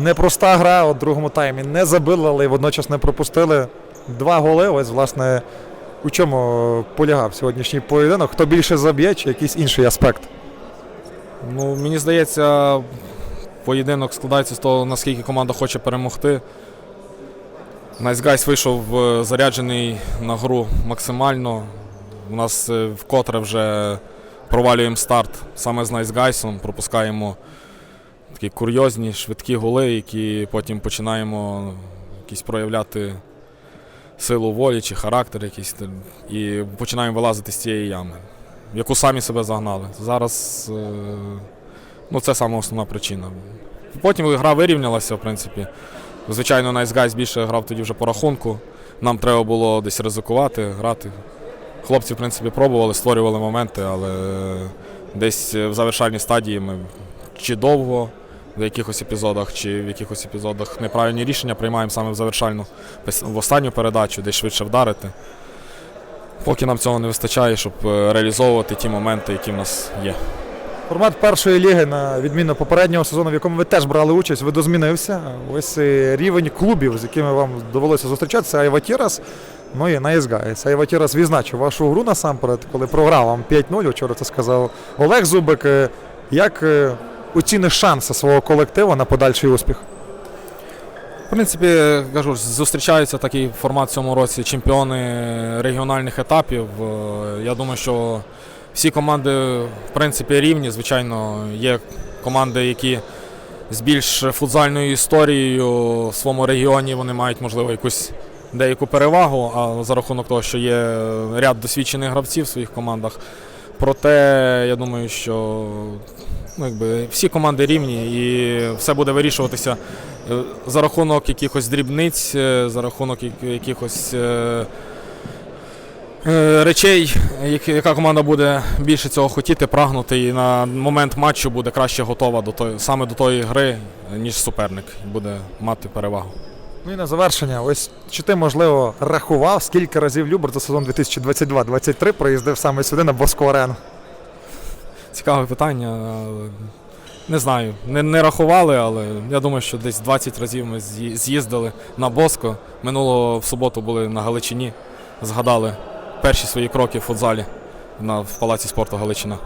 непроста гра у другому таймі. Не забили, але водночас не пропустили. Два голи. Ось, власне, у чому полягав сьогоднішній поєдинок? Хто більше заб'є, чи якийсь інший аспект? Ну, мені здається, поєдинок складається з того, наскільки команда хоче перемогти. Найсгайс вийшов е, заряджений на гру максимально. У нас е, вкотре вже провалюємо старт саме з Найсгайсом, пропускаємо такі курйозні, швидкі голи, які потім починаємо якісь проявляти силу волі чи характер якийсь і починаємо вилазити з цієї ями, в яку самі себе загнали. Зараз е, ну, це саме основна причина. Потім гра вирівнялася, в принципі. Звичайно, Nice Guys більше грав тоді вже по рахунку. Нам треба було десь ризикувати, грати. Хлопці, в принципі, пробували, створювали моменти, але десь в завершальній стадії ми чи довго в якихось епізодах, чи в якихось епізодах неправильні рішення приймаємо саме в завершальну, в останню передачу, десь швидше вдарити. Поки нам цього не вистачає, щоб е, реалізовувати ті моменти, які в нас є. Формат першої ліги, на відміну попереднього сезону, в якому ви теж брали участь, видозмінився. Ось і рівень клубів, з якими вам довелося зустрічатися, Айватірас, ну і Найзгайс. Айватірас відзначив вашу гру насамперед, коли програв вам 5-0. Вчора це сказав Олег Зубик. Е, Як е, оціниш шанси свого колективу на подальший успіх? В принципі, кажу, зустрічаються такий формат в цьому році чемпіони регіональних етапів. Е, Я думаю, що всі команди в принципі рівні. Звичайно, є команди, які з більш футзальною історією в своєму регіоні вони мають, можливо, якусь деяку перевагу, а за рахунок того, що є ряд досвідчених гравців в своїх командах. Проте я думаю, що ну, якби, всі команди рівні і все буде вирішуватися е, за рахунок якихось дрібниць, е, за рахунок якихось е, речей, яка команда буде більше цього хотіти, прагнути, і на момент матчу буде краще готова до тої, саме до тої гри, ніж суперник, і буде мати перевагу. Ну і на завершення, ось чи ти, можливо, рахував, скільки разів Любер за сезон 2022-2023 приїздив саме сюди на Боску арену? Цікаве питання. Не знаю, не, не рахували, але я думаю, що десь 20 разів ми з'їздили на Боско. Минулого в суботу були на Галичині, згадали перші свої кроки в футзалі на, в Палаці спорту Галичина.